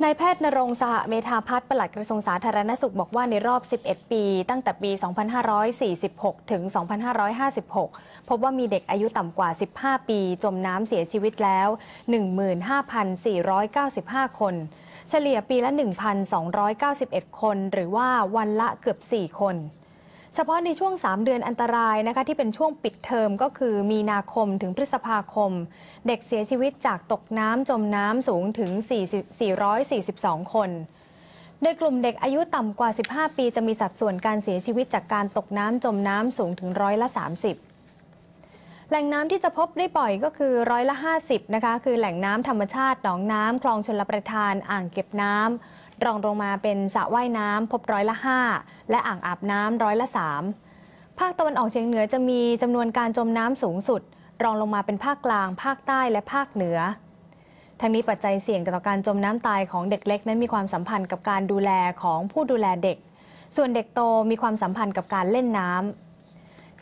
นายแพทย์นรงสหเมธาพัฒน์ปลัดกระทรวงสาธารณสุขบอกว่าในรอบ 11 ปี ตั้งแต่ปี 2546 ถึง 2556 พบว่ามีเด็กอายุต่ำกว่า 15 ปี จมน้ำเสียชีวิตแล้ว 15,495 คน เฉลี่ยปีละ 1,291 คน หรือว่าวันละเกือบ 4 คน เฉพาะในช่วง 3 เดือนอันตรายนะคะที่เป็นช่วงปิดเทอมก็คือมีนาคมถึงพฤษภาคม เด็กเสียชีวิตจากตกน้ำจมน้ำสูงถึง40 442 คน โดยกลุ่มเด็กอายุต่ำกว่า 15 ปีจะมีสัดส่วนการเสียชีวิตจากการตกน้ำจมน้ำสูงถึงร้อยละ 30แหล่งน้ำที่จะพบได้บ่อยก็คือร้อยละ 50 นะคะ คือแหล่งน้ำธรรมชาติ หนองน้ำคลองชลประทาน อ่างเก็บน้ำ รองลงมาเป็นสระว่ายน้ำพบร้อยละ 5 และอ่างอาบน้ำร้อยละ 3 ภาคตะวันออกเฉียงเหนือจะมีจำนวนการจมน้ำสูงสุด รองลงมาเป็นภาคกลาง ภาคใต้และภาคเหนือ ทั้งนี้ปัจจัยเสี่ยงต่อการจมน้ำตายของเด็กเล็กนั้นมีความสัมพันธ์กับการดูแลของผู้ดูแลเด็ก ส่วนเด็กโตมีความสัมพันธ์กับการเล่นน้ำ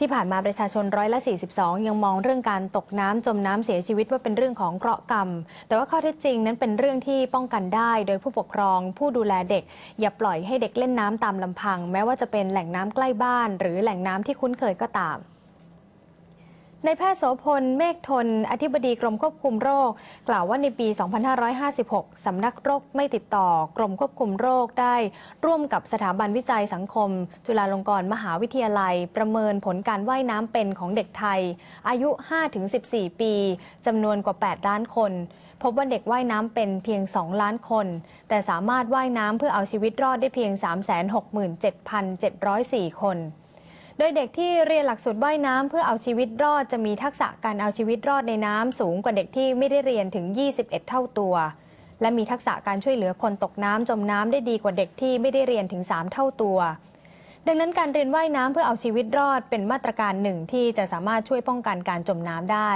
ที่ผ่านมาประชาชนร้อยละ 42 ยังมองเรื่องการตกน้ำจมน้ำเสียชีวิตว่าเป็นเรื่องของเคราะห์กรรม แต่ว่าข้อเท็จจริงนั้นเป็นเรื่องที่ป้องกันได้ โดยผู้ปกครอง ผู้ดูแลเด็ก อย่าปล่อยให้เด็กเล่นน้ำตามลำพัง แม้ว่าจะเป็นแหล่งน้ำใกล้บ้าน หรือแหล่งน้ำที่คุ้นเคยก็ตาม ในแพทย์โสพล เมฆทน อธิบดีกรมควบคุมโรค กล่าวว่าในปี 2556 สำนักโรคไม่ติดต่อกรมควบคุมโรคได้ ร่วมกับสถาบันวิจัยสังคม จุฬาลงกรณ์มหาวิทยาลัย ประเมินผลการว่ายน้ำเป็นของเด็กไทย อายุ 5-14 ปีจำนวนกว่า 8 ล้านคน พบว่าเด็กว่ายน้ำเป็นเพียง 2 ล้านคน แต่สามารถว่ายน้ำเพื่อเอาชีวิตรอดได้เพียง 367,704 คน โดยเด็กที่เรียนหลักสูตรว่ายน้ำเพื่อเอาชีวิตรอดจะมีทักษะการเอาชีวิตรอดในน้ำสูงกว่าเด็กที่ไม่ได้เรียนถึง 21 เท่าตัว และมีทักษะการช่วยเหลือคนตกน้ำจมน้ำได้ดีกว่าเด็กที่ไม่ได้เรียนถึง 3 เท่าตัว ดังนั้นการเรียนว่ายน้ำเพื่อเอาชีวิตรอดเป็นมาตรการหนึ่งที่จะสามารถช่วยป้องกันการจมน้ำได้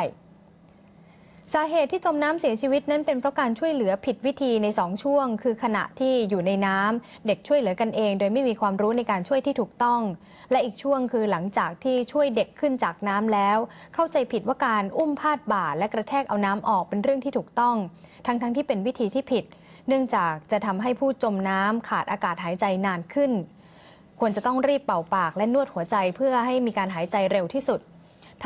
สาเหตุที่จมน้ำเสียชีวิตนั้นเป็นเพราะการช่วยเหลือผิดวิธีใน 2 ช่วง คือขณะที่อยู่ในน้ำเด็กช่วยเหลือกันเอง โดยไม่มีความรู้ในการช่วยที่ถูกต้อง และอีกช่วงคือหลังจากที่ช่วยเด็กขึ้นจากน้ำแล้ว เข้าใจผิดว่าการอุ้มพาดบ่าและกระแทกเอาน้ำออกเป็นเรื่องที่ถูกต้อง ทั้งๆทที่เป็นวิธีที่ผิด เนื่องจากจะทำให้ผู้จมน้ำขาดอากาศหายใจนานขึ้น ควรจะต้องรีบเป่าปากและนวดหัวใจเพื่อให้มีการหายใจเร็วที่สุด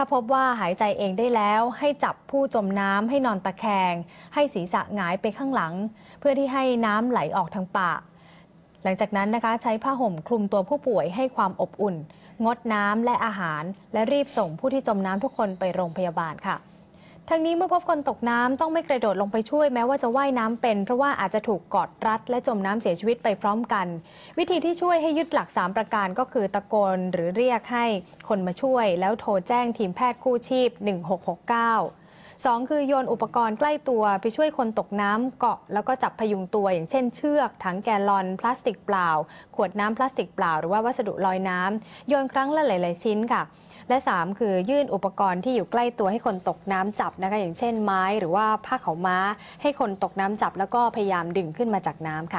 ถ้าพบว่าหายใจเองได้แล้ว ให้จับผู้จมน้ำให้นอนตะแคง ให้ศีรษะหงายไปข้างหลัง เพื่อที่ให้น้ำไหลออกทางปากหลังจากนั้นนะคะใช้ผ้าห่มคลุมตัวผู้ป่วยให้ความอบอุ่น งดน้ำและอาหาร และรีบส่งผู้ที่จมน้ำทุกคนไปโรงพยาบาลค่ะ ทั้งนี้เมื่อพบคนตกน้ำต้องไม่กระโดดลงไปช่วยแม้ว่าจะว่ายน้ำเป็น เพราะว่าอาจจะถูกกอดรัด และจมน้ำเสียชีวิตไปพร้อมกัน วิธีที่ช่วยให้ยึดหลัก 3 ประการก็คือตะโกนหรือเรียกให้คนมาช่วย แล้วโทรแจ้งทีมแพทย์กู้ชีพ 1669 2 คือโยนอุปกรณ์ใกล้ตัวไปช่วยคนตกน้ำเกาะแล้วก็จับพยุงตัว อย่างเช่นเชือก ถังแกลลอน พลาสติกเปล่า ขวดน้ำพลาสติกเปล่า หรือว่าวัสดุลอยน้ำโยนครั้งละหลาย ๆ ชิ้นค่ะและ 3 คือยื่นอุปกรณ์ที่อยู่ใกล้ตัวให้คนตกน้ำจับนะคะอย่างเช่นไม้ หรือว่าผ้าเขาม้า ให้คนตกน้ำจับแล้วก็พยายามดึงขึ้นมาจากน้ำค่ะ